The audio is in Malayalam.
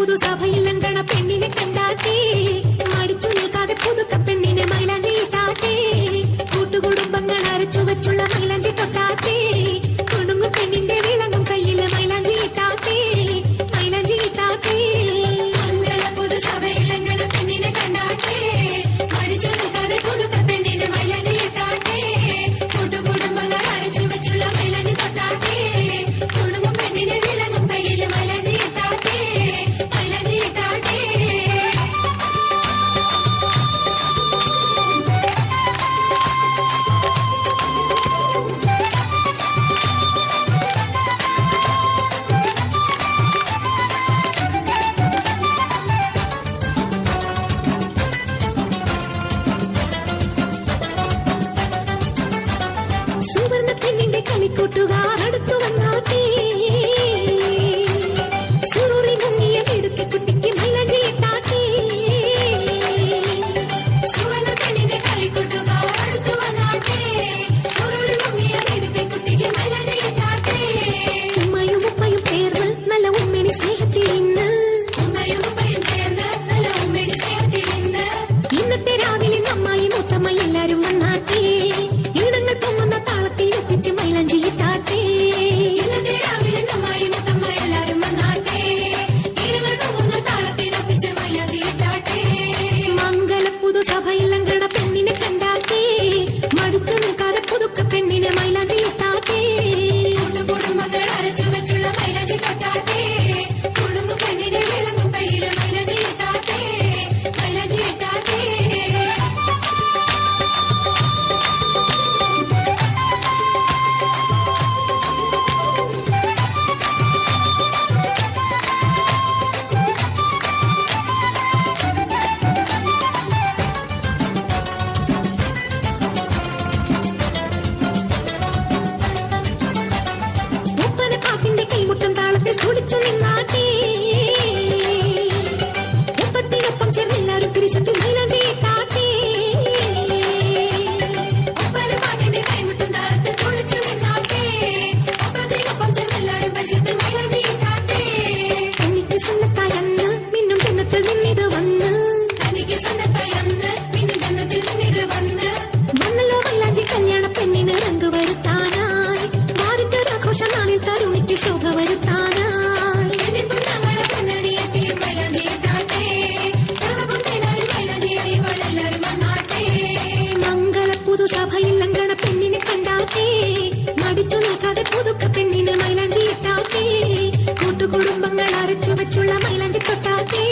புது சபையிலங்கண பெண்ணினை கண்டாட்டி மடிச்சு நிற்காத புதுக்க பெண்ணினை மயிலாஞ்சியை தாட்டி కనికొట్టుగా నడుతూ ఉన్నాటి ശോഭ വരുത്താനായി മംഗള പുതുസഭയിൽ ലങ്കണ പെണ്ണിനെ കണ്ടാട്ടേ മടിച്ചു നിൽക്കാതെ പുതുക്ക പെണ്ണിനെ മൈലാഞ്ചി ഇട്ടാട്ടേ കൂട്ടുകുടുംബങ്ങൾ അരച്ചു വെച്ചുള്ള മൈലാഞ്ചി തൊട്ടാട്ടേ